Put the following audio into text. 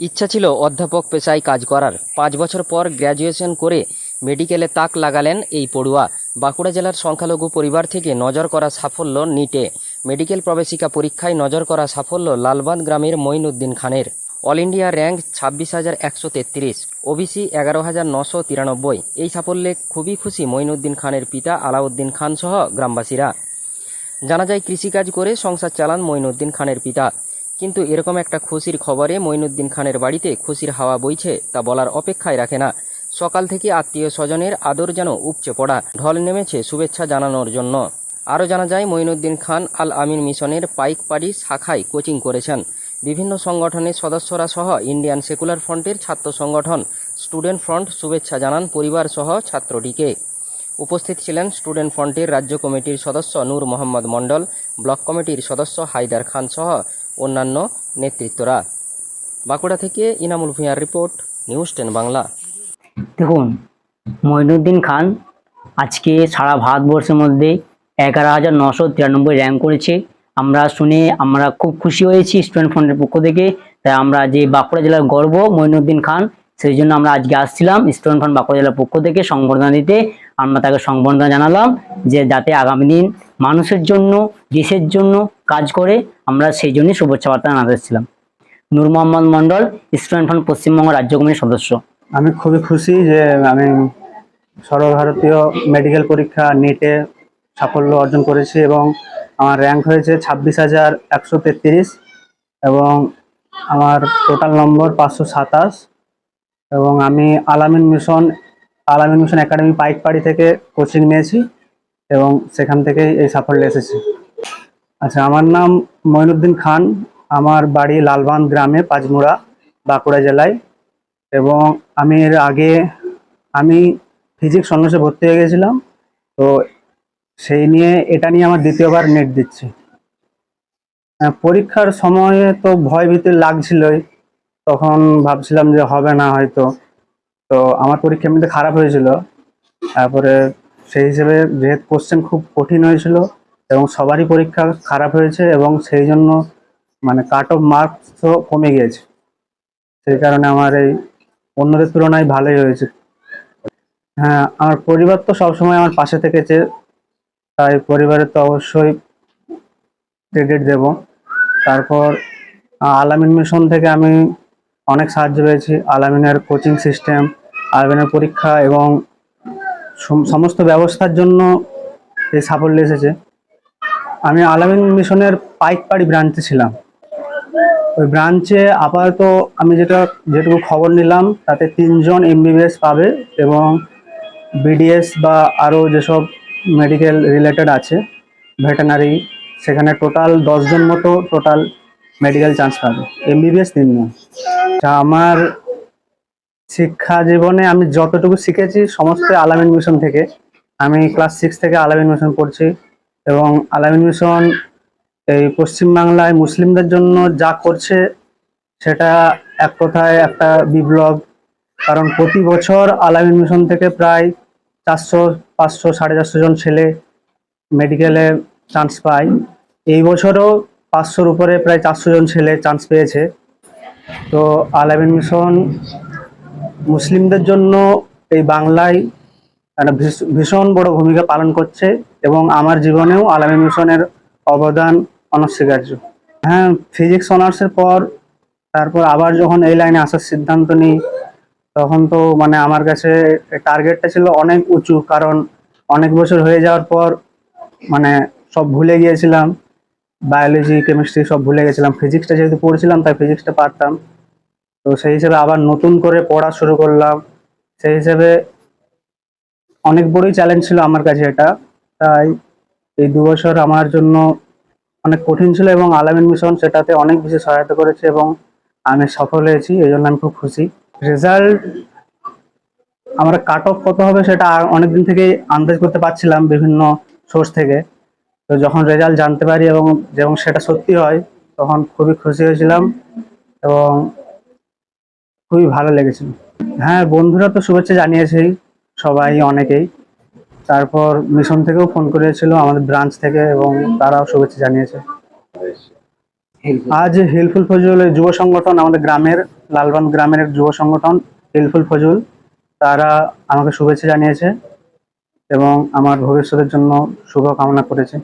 ইচ্ছা ছিল অধ্যাপক পেশায় কাজ করার। পাঁচ বছর পর গ্র্যাজুয়েশন করে মেডিকেলে তাক লাগালেন এই পড়ুয়া। বাঁকুড়া জেলার সংখ্যালঘু পরিবার থেকে নজর করা সাফল্য নিটে। মেডিকেল প্রবেশিকা পরীক্ষায় নজর করা সাফল্য লালবাঁধ গ্রামের মঈনুদ্দিন খানের। অল ইন্ডিয়া র্যাঙ্ক ছাব্বিশ হাজার একশো তেত্রিশ, ওবিসি এগারো হাজার নশো তিরানব্বই। এই সাফল্যে খুবই খুশি মঈনুদ্দিন খানের পিতা আলাউদ্দিন খান সহ গ্রামবাসীরা। জানা যায় কৃষিকাজ করে সংসার চালান মঈনুদ্দিন খানের পিতা। কিন্তু এরকম একটা খুশির খবরে মঈনুদ্দিন খানের বাড়িতে খুশির হাওয়া বইছে তা বলার অপেক্ষায় রাখে না। সকাল থেকে আত্মীয় স্বজনের আদর যেন উপচে পড়া। ঢল নেমেছে শুভেচ্ছা জানানোর জন্য। আরও জানা যায়, মঈনুদ্দিন খান আল আমিন মিশনের পাইকপাড়ি শাখায় কোচিং করেছেন। বিভিন্ন সংগঠনের সদস্যরা সহ ইন্ডিয়ান সেকুলার ফ্রন্টের ছাত্র সংগঠন স্টুডেন্ট ফ্রন্ট শুভেচ্ছা জানান পরিবার সহ ছাত্রটিকে। উপস্থিত ছিলেন স্টুডেন্ট ফ্রন্টের রাজ্য কমিটির সদস্য নূর মোহাম্মদ মণ্ডল, ব্লক কমিটির সদস্য হায়দার খান সহ অন্যান্য নেতৃত্বরা। বাঁকুড়া থেকে ইনামুল ভূঁয়ার রিপোর্ট, নিউজ টেন বাংলা। দেখুন মঈনুদ্দিন খান আজকে সারা ভারতবর্ষের মধ্যে এগারো হাজার নশো তিরানব্বই র্যাঙ্ক করেছে। আমরা শুনে আমরা খুব খুশি হয়েছি স্টুডেন্ট ফ্রন্টের পক্ষ থেকে। তাই আমরা যে বাঁকুড়া জেলার গর্ব মহিনুদ্দিন খান সেই জন্য আমরা আজকে আসছিলাম স্টুডেন্ট ফান্ড বাঁকুড়া জেলার পক্ষ থেকে সংবর্ধনা দিতে। আমরা তাকে সংবর্ধনা জানালাম যে যাতে আগামী দিন মানুষের জন্য, দেশের জন্য কাজ করে আমরা সেই জন্যই শুভেচ্ছা বার্তা জানাতে এসেছিলাম। নূর মোহাম্মদ মণ্ডল স্টুডেন্ট ফান্ড পশ্চিমবঙ্গ রাজ্য কমিটির সদস্য। আমি খুবই খুশি যে আমি সর্বভারতীয় মেডিকেল পরীক্ষা নিটে সাফল্য অর্জন করেছি এবং আমার র্যাঙ্ক হয়েছে ছাব্বিশ হাজার একশো তেত্রিশ এবং আমার টোটাল নম্বর পাঁচশো সাতাশ। এবং আমি আলামিন মিশন আলামিন মিশন একাডেমি পাইকপাড়ি থেকে কোচিং নিয়েছি এবং সেখান থেকেই এই সাফল্য এসেছি। আচ্ছা আমার নাম মঈনুদ্দিন খান। আমার বাড়ি লালবাঁধ গ্রামে, পাঁচমুড়া, বাঁকুড়া জেলায়। এবং আমি এর আগে, আমি ফিজিক্স অনার্সে ভর্তি হয়ে গেছিলাম। তো সেই নিয়ে এটা নিয়ে আমার দ্বিতীয়বার নেট দিচ্ছি। পরীক্ষার সময়ে তো ভয় ভীতি লাগছিলই। তখন ভাবছিলাম যে হবে না হয়তো। তো আমার পরীক্ষা এমনিতে খারাপ হয়েছিল। তারপরে সেই হিসেবে যেহেতু কোশ্চেন খুব কঠিন হয়েছিল এবং সবারই পরীক্ষা খারাপ হয়েছে এবং সেই জন্য মানে কাট অফ মার্কসও কমে গিয়েছে। সেই কারণে আমার এই অন্যদের তুলনায় ভালোই হয়েছে। হ্যাঁ আমার পরিবার তো সবসময় আমার পাশে থেকেছে, তাই পরিবারের তো অবশ্যই ক্রেডিট দেব। তারপর আলামিন মিশন থেকে আমি অনেক সাহায্য পেয়েছি। আলামিনের কোচিং সিস্টেম আলামিনের পরীক্ষা এবং সমস্ত ব্যবস্থার জন্য এই সাফল্য এসেছে। আমি আলামিন মিশনের পাইকপাড়ি ব্রাঞ্চে ছিলাম। ওই ব্রাঞ্চে আপাতত আমি যেটা, যেটুকু খবর নিলাম, তাতে তিনজন এমবিবিএস পাবে এবং বিডিএস বা আরও যেসব মেডিকেল রিলেটেড আছে ভেটেনারি সেখানে টোটাল দশজন মতো টোটাল মেডিকেল চান্স পাবে। এমবিবিএস তিনজন। আমার শিক্ষা জীবনে আমি যতটুকু শিখেছি, সমস্ত আলামিন মিশন থেকে। আমি ক্লাস সিক্স থেকে আলামিন মিশন পড়ছি এবং আলামিন মিশন এই পশ্চিমবাংলায় মুসলিমদের জন্য যা করছে, সেটা এক কথায় একটা বিপ্লব। কারণ প্রতি বছর আলামিন মিশন থেকে প্রায় চারশো, পাঁচশো, সাড়ে চারশো জন ছেলে মেডিকেলে চান্স পায়। এই বছরও পাঁচশোর উপরে প্রায় চারশো জন ছেলে চান্স পেয়েছে। তো আলামিন মিশন মুসলিমদের জন্য এই বাংলায় একটা ভীষ- ভীষণ বড় ভূমিকা পালন করছে এবং আমার জীবনেও আলামী মিশনের অবদান অনস্বীকার্য। হ্যাঁ ফিজিক্স অনার্সের পর, তারপর আবার যখন এই লাইনে আসার সিদ্ধান্ত নিই, তখন তো মানে আমার কাছে টার্গেটটা ছিল অনেক উঁচু, কারণ অনেক বছর হয়ে যাওয়ার পর মানে সব ভুলে গিয়েছিলাম। বায়োলজি কেমিস্ট্রি সব ভুলে গেছিলাম। ফিজিক্সটা যেহেতু পড়ছিলাম, তাই ফিজিক্সটা পারতাম। তো সেই হিসেবে আবার নতুন করে পড়া শুরু করলাম। সেই হিসেবে অনেক বড়ই চ্যালেঞ্জ ছিল আমার কাছে এটা। তাই এই দু বছর আমার জন্য অনেক কঠিন ছিল এবং আলামিন মিশন সেটাতে অনেক বেশি সহায়তা করেছে এবং আমি সফল হয়েছি, এই জন্য আমি খুব খুশি। রেজাল্ট আমার কাট অফ কত হবে সেটা অনেকদিন থেকেই আন্দাজ করতে পারছিলাম বিভিন্ন সোর্স থেকে। তো যখন রেজাল্ট জানতে পারি এবং যখন সেটা সত্যি হয়, তখন খুবই খুশি হয়েছিলাম এবং খুবই ভালো লেগেছিল। হ্যাঁ বন্ধুরা তো শুভেচ্ছা জানিয়েছেই সবাই অনেকেই। তারপর মিশন থেকেও ফোন করেছিল আমাদের ব্রাঞ্চ থেকে এবং তারাও শুভেচ্ছা জানিয়েছে। আজ হিলফুল ফজল যুব সংগঠন আমাদের গ্রামের, লালবান গ্রামের এক যুব সংগঠন হিলফুল ফজল তারা আমাকে শুভেচ্ছা জানিয়েছে এবং আমার ভবিষ্যতের জন্য শুভ কামনা করেছে।